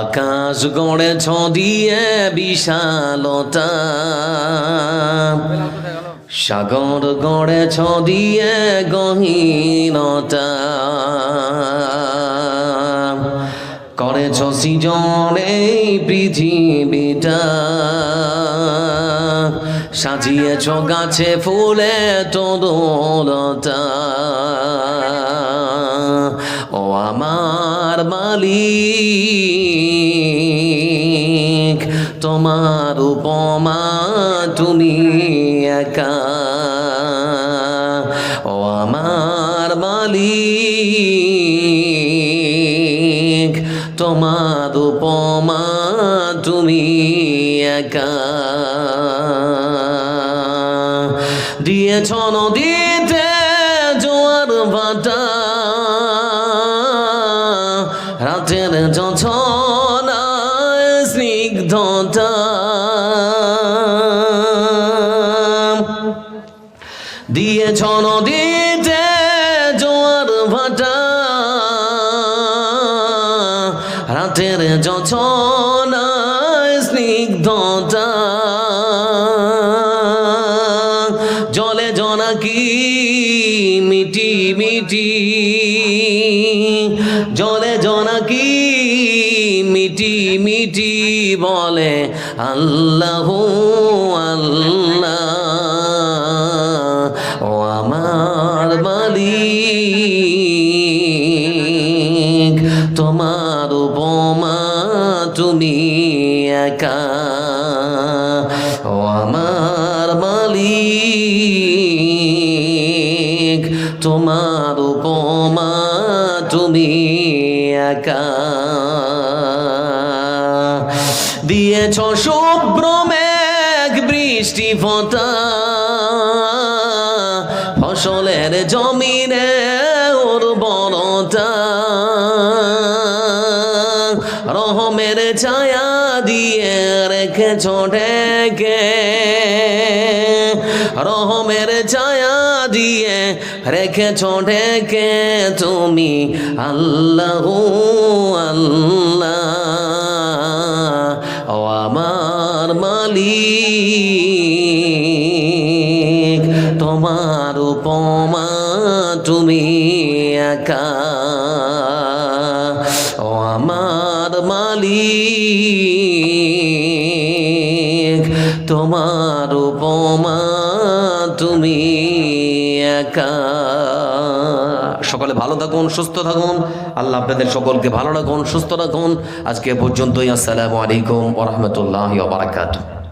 আকাশ গড়েছ দিয়ে বিশালতা। সাগর গড়েছ দিয়ে গহীনতা। করেছ সৃজন এই পৃথিবীটা। সাজিয়েছ গাছে ফুলে তরুলতা। ও আমার মালিক, তোমার উপমা তুমি একা। ও আমার মালিক, তোমার উপমা তুমি একা। দিয়েছ নদীতে জোয়ার ভাটা রাতের যছনায় স্নিগ্ধতা। দিয়েছ নদীতে জোয়ার ভাটা। রাতের যছনায় স্নিগ্ধতা। জলে জনাকি মিটি মিটি। জলে জনাকি মিটি মিটি বলে? আল্লাহ আল্লাহ, ও আমার মালিক, তোমার উপমা তুমি একা, ও আমার মালিক, তোমার উপমা তুমি একা দিয়েছ শুভ্র মেঘ, বৃষ্টি ফোটা। ফসলের জমিনে উর্বরতা। রহমের ছায়া দিয়ে রেখেছ ঢেকে। রহমের ছায়া দিয়ে রেখেছ ঢেকে তুমি। আল্লাহ আল্লাহ, ও আমার মালিক। তোমার উপমা তুমি একা, ও আমার মালিক। তোমার উপমা তুমি সকলে ভালো থাকুন, সুস্থ থাকুন। আল্লাহ আপনাদের সকলকে ভালো রাখুন, সুস্থ রাখুন। আজকে পর্যন্তই, আসসালামু আলাইকুম ওরহমতুল্লাহ বারাকাতুহ।